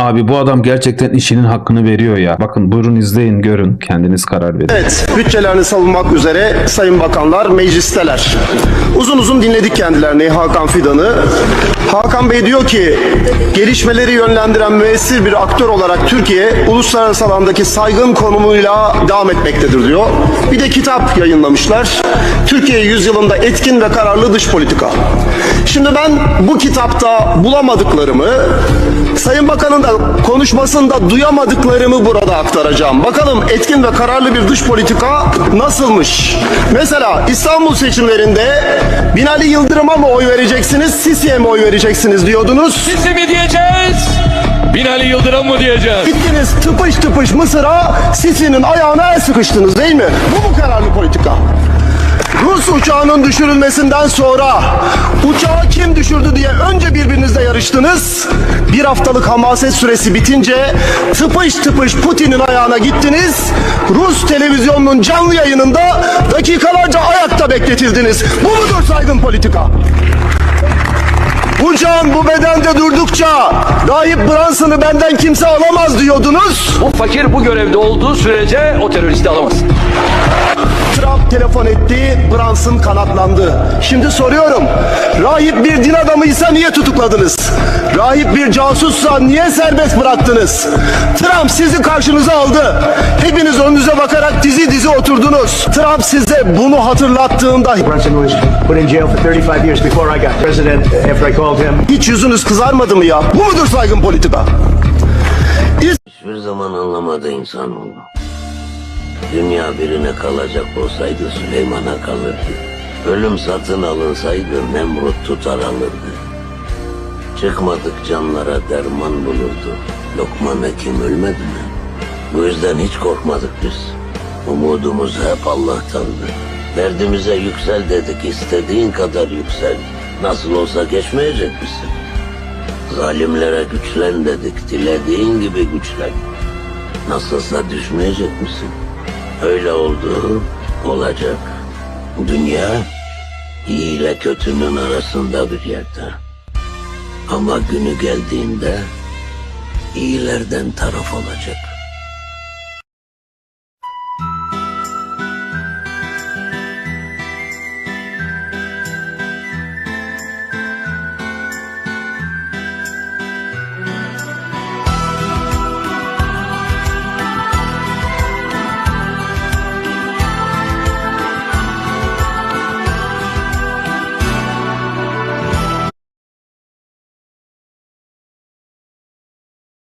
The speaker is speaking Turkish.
Abi bu adam gerçekten işinin hakkını veriyor ya. Bakın buyurun izleyin görün kendiniz karar verin. Evet, bütçelerini savunmak üzere sayın bakanlar meclisteler. Uzun uzun dinledik kendilerini Hakan Fidan'ı. Hakan Bey diyor ki, gelişmeleri yönlendiren müessir bir aktör olarak Türkiye uluslararası alandaki saygın konumuyla devam etmektedir diyor. Bir de kitap yayınlamışlar. Türkiye yüzyılında etkin ve kararlı dış politika. Şimdi ben bu kitapta bulamadıklarımı, Sayın Bakan'ın da konuşmasında duyamadıklarımı burada aktaracağım. Bakalım etkin ve kararlı bir dış politika nasılmış? Mesela İstanbul seçimlerinde Binali Yıldırım'a mı oy vereceksiniz, Sisi'ye mi oy vereceksiniz diyordunuz. Sisi mi diyeceğiz? Binali Yıldırım mı diyeceğiz? Gittiniz tıpış tıpış Mısır'a Sisi'nin ayağına el sıkıştınız değil mi? Bu mu kararlı politika? Rus uçağının düşürülmesinden sonra uçağı kim düşürdü diye önce birbirinizle yarıştınız. Bir haftalık hamaset süresi bitince tıpış tıpış Putin'in ayağına gittiniz. Rus televizyonunun canlı yayınında dakikalarca ayakta bekletildiniz. Bu mudur saygın politika? Bu can bu bedende durdukça Rahip Branson'ı benden kimse alamaz diyordunuz. Bu fakir bu görevde olduğu sürece o teröristi alamaz. Trump telefon etti, Brunson kanatlandı. Şimdi soruyorum, rahip bir din adamıysa niye tutukladınız? Rahip bir casussa niye serbest bıraktınız? Trump sizi karşınıza aldı. Hepiniz önünüze bakarak dizi dizi oturdunuz. Trump size bunu hatırlattığında Brunson was put in jail for 35 years before I got president. After I called him, hiç yüzünüz kızarmadı mı ya? Bu mudur saygın politika? Hiçbir zaman anlamadı insanoğlu. Dünya birine kalacak olsaydı Süleyman'a kalırdı. Ölüm satın alınsaydı Nemrut tutar alırdı. Çıkmadık canlara derman bulurdu. Lokman Hekim ölmedi mi? Bu yüzden hiç korkmadık biz. Umudumuz hep Allah'tandı. Derdimize yüksel dedik istediğin kadar yüksel. Nasıl olsa geçmeyecek misin? Zalimlere güçlen dedik, dilediğin gibi güçlen. Nasılsa düşmeyecek misin? Öyle oldu, olacak. Dünya, iyi ile kötünün arasında bir yerde. Ama günü geldiğinde, iyilerden taraf olacak.